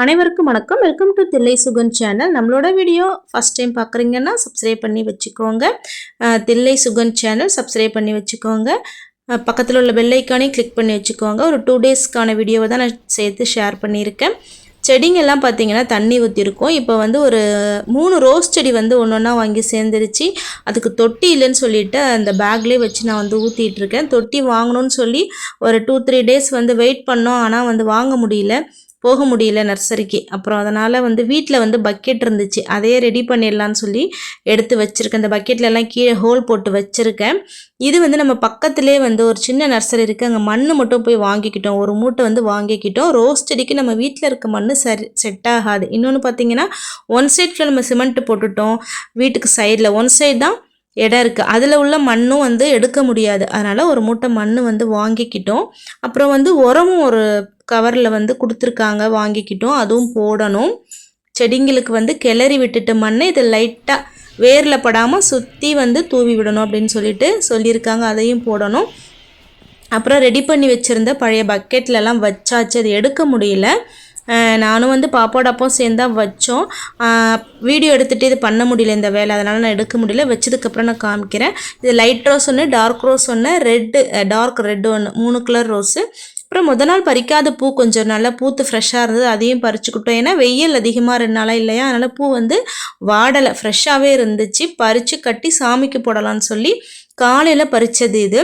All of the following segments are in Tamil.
அனைவருக்கும் வணக்கம். Welcome to Thillai Sugan channel நம்மளோட வீடியோ ஃபஸ்ட் டைம் பார்க்குறீங்கன்னா சப்ஸ்கிரைப் பண்ணி வச்சுக்கோங்க. தில்லை சுகன் சேனல் சப்ஸ்கிரைப் பண்ணி வச்சுக்கோங்க. பக்கத்தில் உள்ள பெல்லைக்கானே கிளிக் பண்ணி வச்சுக்கோங்க. ஒரு டூ டேஸ்க்கான வீடியோவை தான் நான் சேர்த்து ஷேர் பண்ணியிருக்கேன். செடிங்கெல்லாம் பார்த்தீங்கன்னா தண்ணி ஊற்றிருக்கோம் இப்போ வந்து ஒரு மூணு ரோஸ் செடி வந்து ஒன்று ஒன்றா வாங்கி சேர்ந்துருச்சு. அதுக்கு தொட்டி இல்லைன்னு சொல்லிட்டு அந்த பேக்லேயே வச்சு நான் வந்து ஊற்றிட்டுருக்கேன் தொட்டி வாங்கணும்னு சொல்லி ஒரு டூ த்ரீ டேஸ் வந்து வெயிட் பண்ணோம். ஆனால் வந்து வாங்க முடியல. போக முடியல நர்சரிக்கு. அப்புறம் அதனால் வந்து வீட்டில் வந்து பக்கெட் இருந்துச்சு. அதையே ரெடி பண்ணிடலான்னு சொல்லி எடுத்து வச்சுருக்கேன். அந்த பக்கெட்லலாம் கீழே ஹோல் போட்டு வச்சுருக்கேன். இது வந்து நம்ம பக்கத்துலேயே வந்து ஒரு சின்ன நர்சரி இருக்குது அங்கே மண் மட்டும் போய் வாங்கிக்கிட்டோம். ஒரு மூட்டை வந்து வாங்கிக்கிட்டோம். ரோஸ் செடிக்கு நம்ம வீட்டில் இருக்க மண் சரி செட் ஆகாது. இன்னொன்று பார்த்தீங்கன்னா ஒன் சைடில் நம்ம சிமெண்ட் போட்டுட்டோம். வீட்டுக்கு சைடில் ஒன் சைடு தான் இடம் இருக்குது அதில் உள்ள மண்ணும் வந்து எடுக்க முடியாது. அதனால் ஒரு மூட்டை மண் வந்து வாங்கிக்கிட்டோம். அப்புறம் வந்து உரமும் ஒரு கவரில் வந்து கொடுத்துருக்காங்க வாங்கிக்கிட்டோம் அதுவும் போடணும். செடிங்களுக்கு வந்து கிளறி விட்டுட்டு மண்ணை இதை லைட்டாக வேரில் படாமல் சுற்றி வந்து தூவி விடணும் அப்படின்னு சொல்லிட்டு சொல்லியிருக்காங்க அதையும் போடணும். அப்புறம் ரெடி பண்ணி வச்சுருந்த பழைய பக்கெட்லலாம் வச்சாச்சு அது எடுக்க முடியல. நானும் வந்து பாப்பாவோட அப்பாவும் சேர்ந்து தான் வச்சோம் வீடியோ எடுத்துகிட்டு இது பண்ண முடியல இந்த வேலை அதனால் நான் எடுக்க முடியல. வச்சதுக்கப்புறம் நான் காமிக்கிறேன். இது லைட் ரோஸ் ஒன்று டார்க் ரோஸ் ஒன்று ரெட்டு டார்க் ரெட்டு ஒன்று மூணு கலர் ரோஸு அப்புறம் முத நாள் பறிக்காத பூ கொஞ்சம் நல்லா பூத்து ஃப்ரெஷ்ஷாக இருந்தது அதையும் பறிச்சுக்கிட்டோம். ஏன்னா வெயில் அதிகமாக இருந்தாலும் இல்லையா? அதனால் பூ வந்து வாடலை ஃப்ரெஷ்ஷாகவே இருந்துச்சு. பறித்து கட்டி சாமிக்கு போடலான்னு சொல்லி காலையில் பறித்தது இது.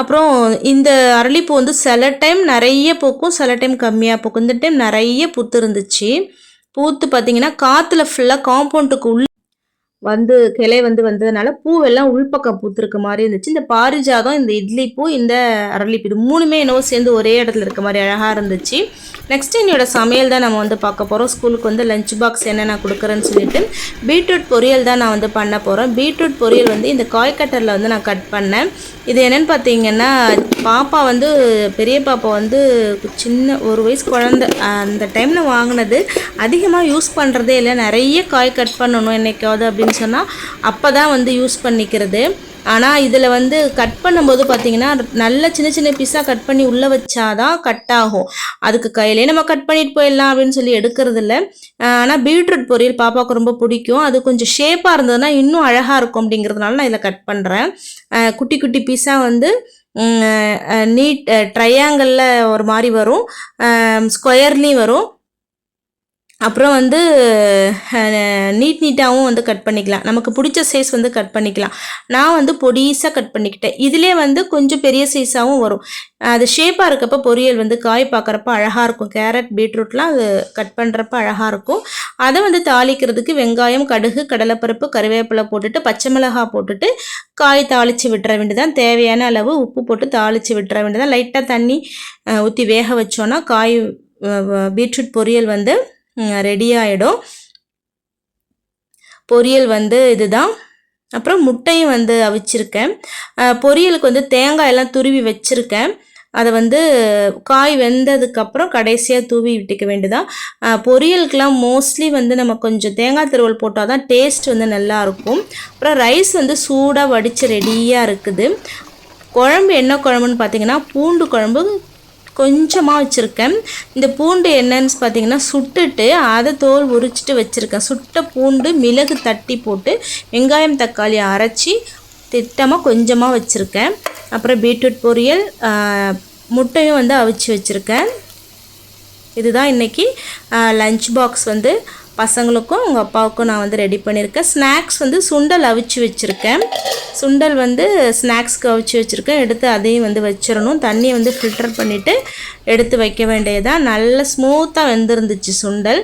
அப்புறம் இந்த அரளிப்பூ வந்து சில டைம் நிறைய பூக்கும் சில டைம் கம்மியாக பூக்கும். இந்த டைம் நிறைய பூத்து இருந்துச்சு பூத்து பார்த்தீங்கன்னா காற்றுல ஃபுல்லாக காம்பவுண்டுக்கு உள்ள வந்து கிளை வந்து வந்ததுனால பூவெல்லாம் உள்பக்கம் பூத்துருக்க மாதிரி இருந்துச்சு. இந்த பாரிஜாதம் இந்த இட்லி பூ இந்த அரளிப்பூ இது மூணுமே என்னவோ சேர்ந்து ஒரே இடத்துல இருக்க மாதிரி அழகாக இருந்துச்சு. நெக்ஸ்ட் என்னோட சமையல் தான் நம்ம வந்து பார்க்க போகிறோம் ஸ்கூலுக்கு வந்து லஞ்ச் பாக்ஸ் என்ன நான் கொடுக்குறேன்னு சொல்லிட்டு பீட்ரூட் பொரியல் தான் நான் வந்து பண்ண போகிறேன் பீட்ரூட் பொரியல் வந்து இந்த காய் கட்டரில் வந்து நான் கட் பண்ணேன். இது என்னென்னு பார்த்தீங்கன்னா பாப்பா வந்து பெரிய பாப்பா வந்து சின்ன ஒரு வயசு குழந்த அந்த டைமில் வாங்கினது. அதிகமாக யூஸ் பண்ணுறதே இல்லை. நிறைய காய் கட் பண்ணணும் என்னைக்காவது அப்படின்னு சொன்னால் அப்போ தான் வந்து யூஸ் பண்ணிக்கிறது. ஆனால் இதில் வந்து கட் பண்ணும்போது பார்த்தீங்கன்னா நல்ல சின்ன சின்ன பீஸாக கட் பண்ணி உள்ளே வச்சாதான் கட் ஆகும். அதுக்கு கையிலே நம்ம கட் பண்ணிட்டு போயிடலாம் அப்படின்னு சொல்லி எடுக்கிறது இல்லை ஆனால் பீட்ரூட் பொரியல் பாப்பாவுக்கு ரொம்ப பிடிக்கும். அது கொஞ்சம் ஷேப்பாக இருந்ததுன்னா இன்னும் அழகாக இருக்கும் அப்படிங்கிறதுனால நான் இதில் கட் பண்ணுறேன் குட்டி குட்டி பீஸாக வந்து நீட் ட்ரையாங்கிளில் ஒரு மாதிரி வரும். ஸ்கொயர்லேயும் வரும். அப்புறம் வந்து நீட் நீட்டாகவும் வந்து கட் பண்ணிக்கலாம். நமக்கு பிடிச்ச சைஸ் வந்து கட் பண்ணிக்கலாம். நான் வந்து பொடிசாக கட் பண்ணிக்கிட்டேன். இதிலே வந்து கொஞ்சம் பெரிய சைஸாகவும் வரும். அது ஷேப்பாக இருக்கப்போ பொரியல் வந்து காய் பார்க்குறப்ப அழகாக இருக்கும். கேரட் பீட்ரூட்லாம் அது கட் பண்ணுறப்ப அழகாக இருக்கும். அதை வந்து தாளிக்கிறதுக்கு வெங்காயம் கடுகு கடலைப்பருப்பு கருவேப்பிலை போட்டுட்டு பச்சை மிளகாய் போட்டுட்டு காய் தாளித்து விட்டுற வேண்டியதான் தேவையான அளவு உப்பு போட்டு தாளித்து விட்டுற வேண்டியதான் லைட்டாக தண்ணி ஊற்றி வேக வச்சோன்னா காய் பீட்ரூட் பொரியல் வந்து ரெடி ஆகிடும் பொரியல் வந்து இதுதான். அப்புறம் முட்டையும் வந்து அவிச்சிருக்கேன். பொரியலுக்கு வந்து தேங்காய் எல்லாம் துருவி வச்சுருக்கேன். அதை வந்து காய் வெந்ததுக்கப்புறம் கடைசியாக தூவி விட்டுக்க வேண்டியதான் பொரியலுக்கெலாம் மோஸ்ட்லி வந்து நம்ம கொஞ்சம் தேங்காய் திருவல் போட்டால் தான் டேஸ்ட் வந்து நல்லா இருக்கும். அப்புறம் ரைஸ் வந்து சூடாக வடித்து ரெடியாக இருக்குது. குழம்பு என்ன குழம்புன்னு பார்த்தீங்கன்னா பூண்டு குழம்பு கொஞ்சமாக வச்சுருக்கேன். இந்த பூண்டு என்னன்னு பார்த்தீங்கன்னா சுட்டுட்டு அதை தோல் உரிச்சிட்டு வச்சுருக்கேன். சுட்ட பூண்டு மிளகு தட்டி போட்டு வெங்காயம் தக்காளி அரைச்சி திட்டமாக கொஞ்சமாக வச்சுருக்கேன். அப்புறம் பீட்ரூட் பொரியல் முட்டையும் வந்து அவிச்சு வச்சுருக்கேன். இதுதான் இன்றைக்கி லஞ்ச் பாக்ஸ் வந்து பசங்களுக்கும் உங்கள் அப்பாவுக்கும் நான் வந்து ரெடி பண்ணியிருக்கேன். ஸ்நாக்ஸ் வந்து சுண்டல் அவிச்சு வச்சுருக்கேன். சுண்டல் வந்து ஸ்நாக்ஸ்க்கு அவிச்சு வச்சுருக்கேன். எடுத்து அதையும் வந்து வச்சிடணும். தண்ணியை வந்து ஃபில்டர் பண்ணிவிட்டு எடுத்து வைக்க வேண்டியதான் நல்ல ஸ்மூத்தாக வெந்திருந்துச்சு சுண்டல்.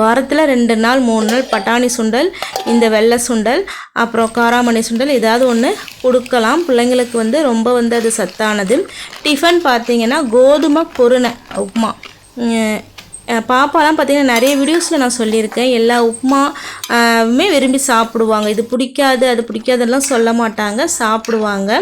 வாரத்தில் ரெண்டு நாள் மூணு நாள் பட்டாணி சுண்டல் இந்த வெள்ளை சுண்டல் அப்புறம் காராமணி சுண்டல் ஏதாவது ஒன்று கொடுக்கலாம். பிள்ளைங்களுக்கு வந்து ரொம்ப வந்து அது சத்தானது. டிஃபன் பார்த்திங்கன்னா கோதுமை பொருணை உப்புமா. பாப்பாலாம் பார்த்திங்கன்னா நிறைய வீடியோஸில் நான் சொல்லியிருக்கேன். எல்லா உப்புமாவுமே விரும்பி சாப்பிடுவாங்க. இது பிடிக்காது அது பிடிக்காதெல்லாம் சொல்ல மாட்டாங்க. சாப்பிடுவாங்க.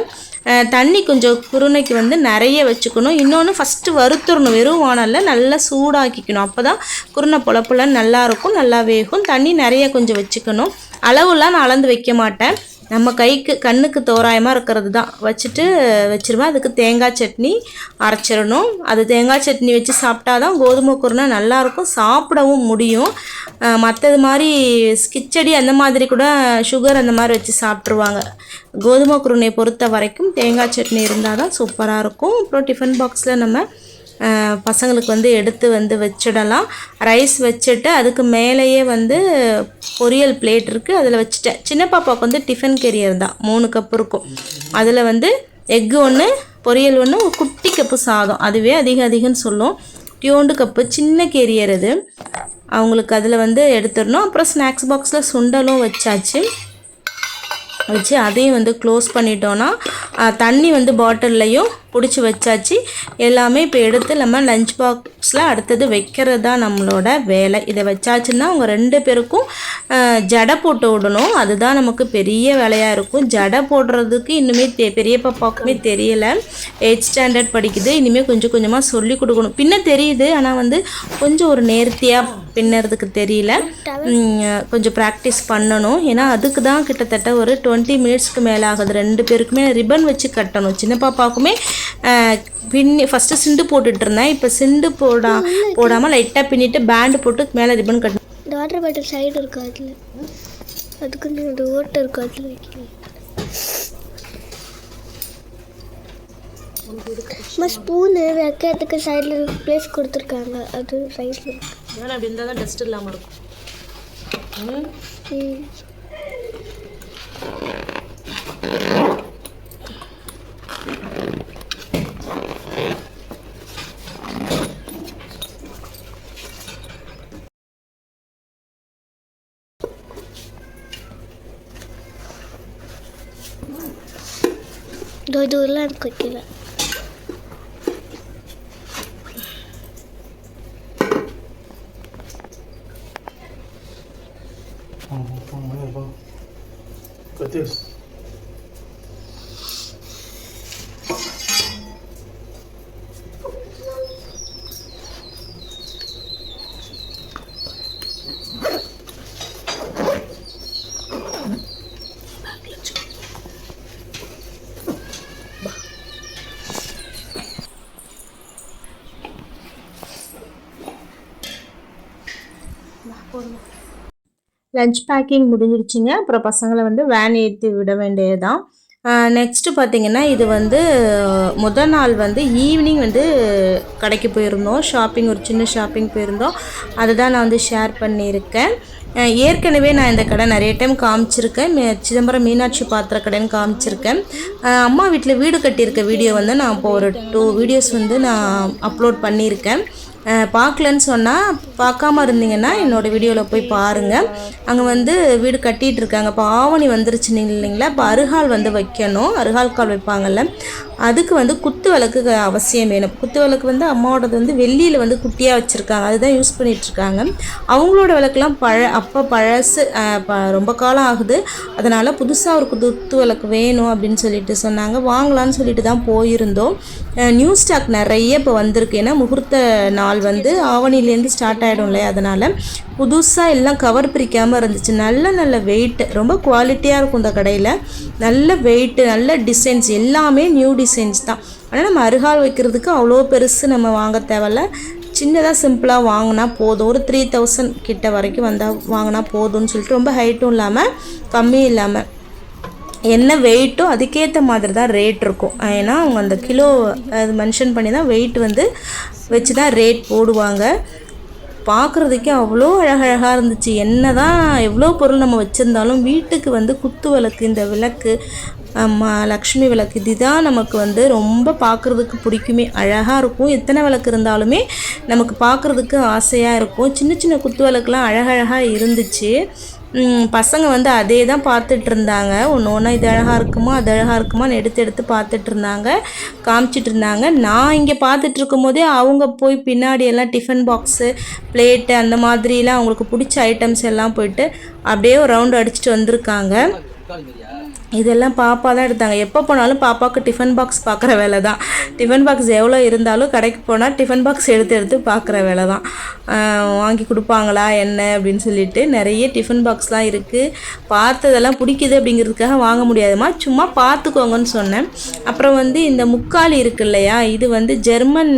தண்ணி கொஞ்சம் குருணைக்கு வந்து நிறைய வச்சுக்கணும். இன்னொன்று ஃபஸ்ட்டு வறுத்துடணும். வெறும் வானலில் நல்லா சூடாக்கிக்கணும். அப்போ தான் குருணை பொழப்புலாம் நல்லாயிருக்கும் நல்லா வேகும். தண்ணி நிறைய கொஞ்சம் வச்சுக்கணும். அளவுலாம் நான் அளந்து வைக்க மாட்டேன். நம்ம கைக்கு கண்ணுக்கு தோராயமாக இருக்கிறது தான் வச்சுட்டு வச்சிருவேன் அதுக்கு தேங்காய் சட்னி அரைச்சிடணும். அது தேங்காய் சட்னி வச்சு சாப்பிட்டா தான் கோதுமை குருணை நல்லாயிருக்கும். சாப்பிடவும் முடியும். மற்றது மாதிரி கிச்சடி அந்த மாதிரி கூட சுகர் அந்த மாதிரி வச்சு சாப்பிட்ருவாங்க கோதுமை குருணையை பொறுத்த வரைக்கும் தேங்காய் சட்னி இருந்தால் தான் சூப்பராக இருக்கும். அப்புறம் டிஃபன் பாக்ஸில் நம்ம பசங்களுக்கு வந்து எடுத்து வந்து வச்சிடலாம். ரைஸ் வச்சுட்டு அதுக்கு மேலேயே வந்து பொரியல் பிளேட் இருக்குது அதில் வச்சுட்டேன். சின்ன பாப்பாவுக்கு வந்து டிஃபன் கெரியர் தான். மூணு கப் இருக்கும். அதில் வந்து எக்கு ஒன்று பொரியல் ஒன்று குட்டி கப்பு சாதம். அதுவே அதிக அதிகம்னு சொல்லும். டியோண்டு கப்பு சின்ன கேரியர் அது அவங்களுக்கு அதில் வந்து எடுத்துடணும். அப்புறம் ஸ்நாக்ஸ் பாக்ஸில் சுண்டலும் வச்சாச்சு. வச்சு அதையும் வந்து க்ளோஸ் பண்ணிட்டோன்னா தண்ணி வந்து பாட்டில்லையும் பிடிச்சி வச்சாச்சு. எல்லாமே இப்போ எடுத்து நம்ம லஞ்ச் பாக்ஸில் அடுத்தது வைக்கிறது தான் நம்மளோட வேலை. இதை வச்சாச்சுன்னா அவங்க ரெண்டு பேருக்கும் ஜடை போட்டு விடணும். அதுதான் நமக்கு பெரிய வேலையாக இருக்கும். ஜடை போடுறதுக்கு இன்னுமே தெ பெரிய பாப்பாவுக்குமே தெரியலை. எயிட் ஸ்டாண்டர்ட் படிக்குது. இனிமேல் கொஞ்சம் கொஞ்சமாக சொல்லி கொடுக்கணும். பின்ன தெரியுது. ஆனால் வந்து கொஞ்சம் ஒரு நேர்த்தியாக பின்னுறதுக்கு தெரியல. கொஞ்சம் ப்ராக்டிஸ் பண்ணணும். ஏன்னா அதுக்கு தான் கிட்டத்தட்ட ஒரு டுவெண்ட்டி மினிட்ஸ்க்கு மேலே ஆகுது ரெண்டு பேருக்குமே ரிப்பன் வச்சு கட்டணும். சின்ன பாப்பாவுக்குமே பின்னி ஃபஸ்ட்டு சிண்டு போட்டுட்டு இருந்தேன் இப்போ சிண்டு போடா போடாமல் லைட்டாக பின்னிட்டு பேண்டு போட்டு மேலே ரிப்பன் கட்டணும் இந்த வாட்டர் பாட்டில் சைடு இருக்கு அதில். அதுக்கு ஒரு ஓட்டை இருக்கு அதில் வைக்கிறேன் ஸ்பூனு வைக்கிறதுக்கு சைடில் ப்ளேஸ் கொடுத்துருக்காங்க. அது சைடில் இருக்கு. ஏன்னா அப்படி இருந்தால் தான் டஸ்ட் இல்லாமல் இருக்கும் ம். இதோ இதுவெல்லாம் எனக்கு வைக்கல போதுமா. லஞ்ச் பேக்கிங் முடிஞ்சிடுச்சுங்க அப்புறம் பசங்களை வந்து வேன் ஏற்றி விட வேண்டியதுதான். நெக்ஸ்ட்டு பார்த்தீங்கன்னா இது வந்து முதல் நாள் வந்து ஈவினிங் வந்து கடைக்கு போயிருந்தோம். ஷாப்பிங் ஒரு சின்ன ஷாப்பிங் போயிருந்தோம். அதை தான் நான் வந்து ஷேர் பண்ணியிருக்கேன். ஏற்கனவே நான் இந்த கடை நிறைய டைம் காமிச்சிருக்கேன். சிதம்பரம் மீனாட்சி பாத்திர கடைன்னு காமிச்சிருக்கேன். அம்மா வீட்டில் வீடு கட்டியிருக்க வீடியோ வந்து நான் இப்போ ஒரு டூ வீடியோஸ் வந்து நான் அப்லோட் பண்ணியிருக்கேன். பார்க்கலன்னு சொன்னால் பார்க்காம இருந்தீங்கன்னா என்னோடய வீடியோவில் போய் பாருங்கள் அங்கே வந்து வீடு கட்டிகிட்டு இருக்காங்க. இப்போ ஆவணி வந்துருச்சு இல்லைங்களா? இப்போ அருகால் வந்து வைக்கணும். அருகால் கால் வைப்பாங்கல்ல. அதுக்கு வந்து குத்து விளக்கு அவசியம் வேணும். குத்து விளக்கு வந்து அம்மாவோடது வந்து வெள்ளியில் வந்து குட்டியாக வச்சுருக்காங்க. அதுதான் யூஸ் பண்ணிகிட்ருக்காங்க அவங்களோட விளக்குலாம் பழ அப்போ பழசு ப- ரொம்ப காலம் ஆகுது. அதனால் புதுசாக ஒரு குத்து விளக்கு வேணும் அப்படின்னு சொல்லிட்டு சொன்னாங்க. வாங்கலான்னு சொல்லிட்டு தான் போயிருந்தோம். நியூ ஸ்டாக் நிறைய இப்போ வந்திருக்கு. ஏன்னா முகூர்த்த நாள் வந்து ஆவணிலேருந்து ஸ்டார்ட் ஆகிடும் இல்லையா? அதனால் புதுசாக எல்லாம் கவர் பிரிக்காமல் இருந்துச்சு. நல்ல நல்ல வெயிட் ரொம்ப குவாலிட்டியாக இருக்கும் இந்த கடையில். நல்ல வெயிட்டு நல்ல டிசைன்ஸ் எல்லாமே நியூ டிசைன்ஸ் தான். ஆனால் நம்ம அருகால் வைக்கிறதுக்கு அவ்வளோ பெருசு நம்ம வாங்க தேவையில்ல. சின்னதாக சிம்பிளாக வாங்கினா போதும். ஒரு த்ரீ தௌசண்ட் கிட்ட வரைக்கும் வந்தால் வாங்கினா போதும்னு சொல்லிட்டு ரொம்ப ஹைட்டும் இல்லாமல் கம்மியும் இல்லாமல் என்ன வெயிட்டோ அதுக்கேற்ற மாதிரி தான் ரேட் இருக்கும். ஏன்னா அவங்க அந்த கிலோ அது மென்ஷன் பண்ணி தான் வெயிட் வந்து வச்சு தான் ரேட் போடுவாங்க. பார்க்குறதுக்கே அவ்வளோ அழகழகாக இருந்துச்சு. என்ன தான் எவ்வளோ பொருள் நம்ம வச்சுருந்தாலும் வீட்டுக்கு வந்து குத்து விளக்கு இந்த விளக்கு லக்ஷ்மி விளக்கு இதுதான் நமக்கு வந்து ரொம்ப பார்க்குறதுக்கு பிடிக்குமே. அழகாக இருக்கும். எத்தனை விளக்கு இருந்தாலுமே நமக்கு பார்க்குறதுக்கு ஆசையாக இருக்கும். சின்ன சின்ன குத்து விளக்குலாம் அழகழகாக இருந்துச்சு. பசங்க வந்து அதே தான் பார்த்துட்டு இருந்தாங்க ஒன்று ஒன்றா இது அழகாக இருக்குமா அது அழகாக இருக்குமான்னு எடுத்து எடுத்து பார்த்துட்டு இருந்தாங்க காமிச்சிட்டு இருந்தாங்க நான் இங்கே பார்த்துட்டு இருக்கும்போதே அவங்க போய் பின்னாடி எல்லாம் டிஃபன் பாக்ஸு பிளேட்டு அந்த மாதிரிலாம் அவங்களுக்கு பிடிச்ச ஐட்டம்ஸ் எல்லாம் போயிட்டு அப்படியே ஒரு ரவுண்ட் அடிச்சுட்டு வந்திருக்காங்க. இதெல்லாம் பாப்பா தான் எடுத்தாங்க. எப்போ போனாலும் பாப்பாவுக்கு டிஃபன் பாக்ஸ் பார்க்குற வேலை தான். டிஃபன் பாக்ஸ் எவ்வளோ இருந்தாலும் கடைக்கு போனால் டிஃபன் பாக்ஸ் எடுத்து எடுத்து பார்க்குற வேலை தான். வாங்கி கொடுப்பாங்களா என்ன அப்படின்னு சொல்லிட்டு நிறைய டிஃபன் பாக்ஸ்லாம் இருக்குது பார்த்ததெல்லாம் பிடிக்குது அப்படிங்கிறதுக்காக வாங்க முடியாதுமா சும்மா பார்த்துக்கோங்கன்னு சொன்னேன். அப்புறம் வந்து இந்த முக்காலி இருக்கு இல்லையா இது வந்து ஜெர்மன்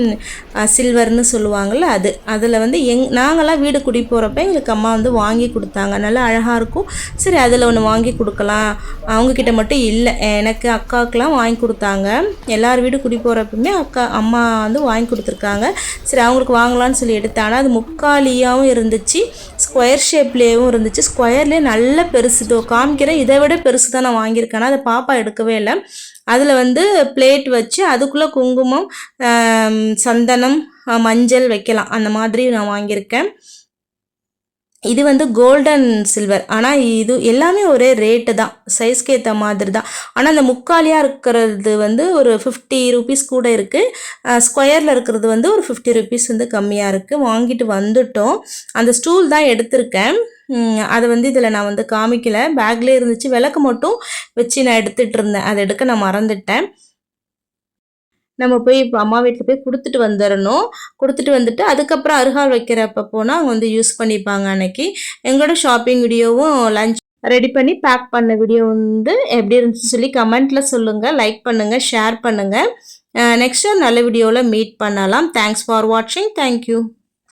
சில்வர்னு சொல்லுவாங்கள்ல அது. அதில் வந்து எங் நாங்களாம் வீடு குடி போகிறப்ப எங்களுக்கு அம்மா வந்து வாங்கி கொடுத்தாங்க. நல்லா அழகாக இருக்கும். சரி அதில் ஒன்று வாங்கி கொடுக்கலாம். அவங்க அவங்கக்கிட்ட மட்டும் இல்லை. எனக்கு அக்காவுக்குலாம் வாங்கி கொடுத்தாங்க. எல்லார் வீடு குடி போகிறப்பமே அக்கா அம்மா வந்து வாங்கி கொடுத்துருக்காங்க. சரி அவங்களுக்கு வாங்கலாம்னு சொல்லி எடுத்தேன். ஆனால் அது முக்காலியாகவும் இருந்துச்சு. ஸ்கொயர் ஷேப்லேயும் இருந்துச்சு. ஸ்கொயர்லேயே நல்ல பெருசு இதோ. காமிக்கிறேன் இதை விட பெருசு தான் நான் வாங்கியிருக்கேன். அதை பாப்பா எடுக்கவே இல்லை. அதில் வந்து பிளேட் வச்சு அதுக்குள்ளே குங்குமம் சந்தனம் மஞ்சள் வைக்கலாம். அந்த மாதிரி நான் வாங்கியிருக்கேன். இது வந்து கோல்டன் சில்வர் ஆனால் இது எல்லாமே ஒரே ரேட்டு தான். சைஸ்க்கு ஏற்ற மாதிரி தான். ஆனால் அந்த முக்காலியாக இருக்கிறது வந்து ஒரு ஃபிஃப்டி ருபீஸ் கூட இருக்குது ஸ்கொயரில் இருக்கிறது வந்து ஒரு ஃபிஃப்டி ருபீஸ் வந்து கம்மியாக இருக்குது வாங்கிட்டு வந்துட்டோம். அந்த ஸ்டூல் தான் எடுத்திருக்கேன். அதை வந்து இதில் நான் வந்து காமிக்கலை. பேக்லேயே இருந்துச்சு. விளக்கு மட்டும் வச்சு நான் எடுத்துகிட்டு இருந்தேன். அதை எடுக்க நான் மறந்துட்டேன். நம்ம போய் இப்போ அம்மா வீட்டில் போய் கொடுத்துட்டு வந்துடணும் கொடுத்துட்டு வந்துட்டு அதுக்கப்புறம் அருகால் வைக்கிறப்ப போனால் அவங்க வந்து யூஸ் பண்ணிப்பாங்க அன்னைக்கு. எங்களோட ஷாப்பிங் வீடியோவும் லஞ்ச் ரெடி பண்ணி பேக் பண்ண வீடியோ வந்து எப்படி இருந்துச்சு சொல்லி கமெண்ட்டில் சொல்லுங்கள் லைக் பண்ணுங்கள் ஷேர் பண்ணுங்கள் நெக்ஸ்ட் நல்ல வீடியோவில் மீட் பண்ணலாம். தேங்க்ஸ் ஃபார் வாட்சிங் தேங்க்யூ